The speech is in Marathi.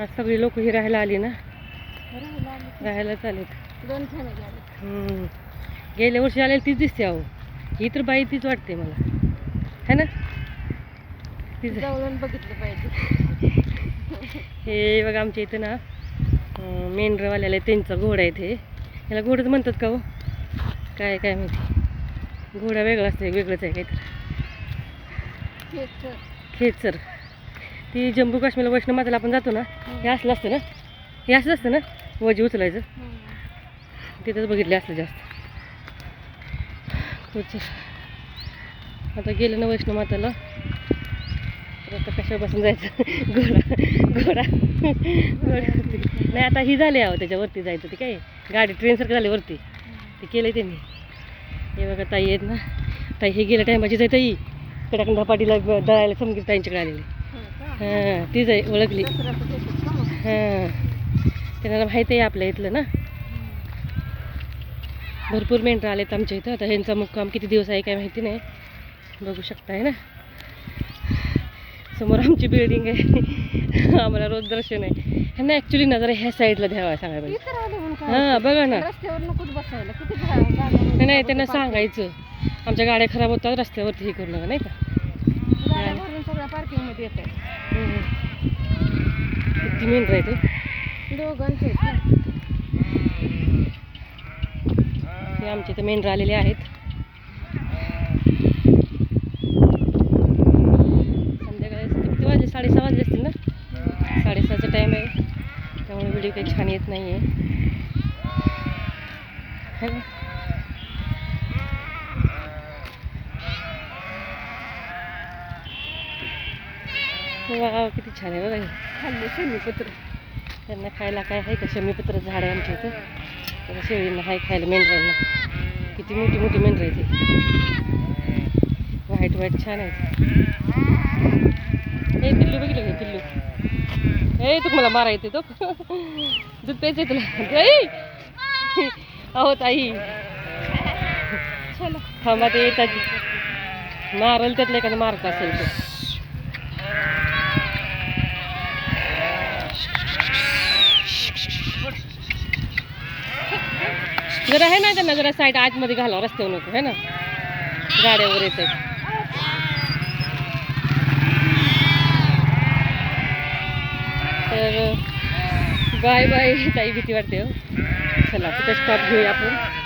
आज सगळी लोक ही राहायला आली ना? राहायला चालेल. दोन फॅमिली. गेल्या वर्षी आलेली तीच दिसते अहो. ही तर बाई तीच वाटते मला. है ना? तीच बघितलं पाहिजे. हे बघा आमच्या इथं ना मेंढरवाल्याला त्यांचा घोडा आहे ते. याला घोडच म्हणतात का हो? काय काय माहिती. घोडा वेगळा असते वेगळंच आहे काहीतरी. खेचर. ती जम्मू काश्मीरला वैष्णव माताला आपण जातो ना हे असलं असतं ना? हे असलं असतं ना? वजी उचलायचं. तिथंच बघितले असलं जास्त. आता गेलं ना वैष्णव माताला. आता कशा बसून जायचं? घोडा घोडा. घोडा नाही आता ही झाली आहो त्याच्यावरती जायचं ते काय? गाडी ट्रेनसारखं झाली वरती. ते केलं आहे त्यांनी. हे बघा ताई आहेत ना. ताई हे गेल्या टायमाची जाय ताई. कडाकन धपाटीला दळायला समजून ताईंच्याकडे आलेली. हो तीच आहे ओळखली? हां. त्यांना माहिती आहे आपल्या इथलं ना? भरपूर मेंढरं आलेत आमच्या इथं. आता ह्यांचा मुक्काम किती दिवस आहे काय माहिती नाही. बघू शकताय ना? समोर आमची बिल्डिंग आहे. आम्हाला रोज दर्शन आहे. ह्यांना ॲक्च्युली नजर ह्या साईडला द्यावा सांगायला पाहिजे हां बघा ना. नाही, नाही त्यांना. सांगायचं. आमच्या गाड्या खराब होतात रस्त्यावरती हे करू नका नाही का? पार्किंगमध्ये येत आहे. किती मेंढरं आहे? ते दोघांचे आहेत ना. हे आमचे इथं मेंढरं आलेले आहेत. संध्याकाळी किती वाजले? साडेसहा वाजले असतील ना? साडेसहाचा टाईम आहे. त्यामुळे व्हिडिओ काही छान येत नाही आहे वा किती छान आहे बघा हे. खाल्ले शनीपत्र त्यांना खायला काय आहे का? शमीपत्र झाड आहे आमच्या इथं. त्याला शेळींना हाय खायला मेंढरांना किती मोठी मोठी मेंढरं आहे ती व्हाईट व्हाईट छान आहे हे पिल्लू बघितलं हे पिल्लू. ए तू मला मारा येते तो. दूध प्यायचं तुला! अहो ताई. चला. थांबा ते येतात. मारल त्यातलं एखादं मारत असेल तो जरा आहे ना त्यांना जरा साईड आतमध्ये घालावं रस्त्यावर नको आहे ना? गाड्यावर येत तर बाय बाय ताई भीती वाटते हो. चला तिथं स्टॉप घेऊया आपण.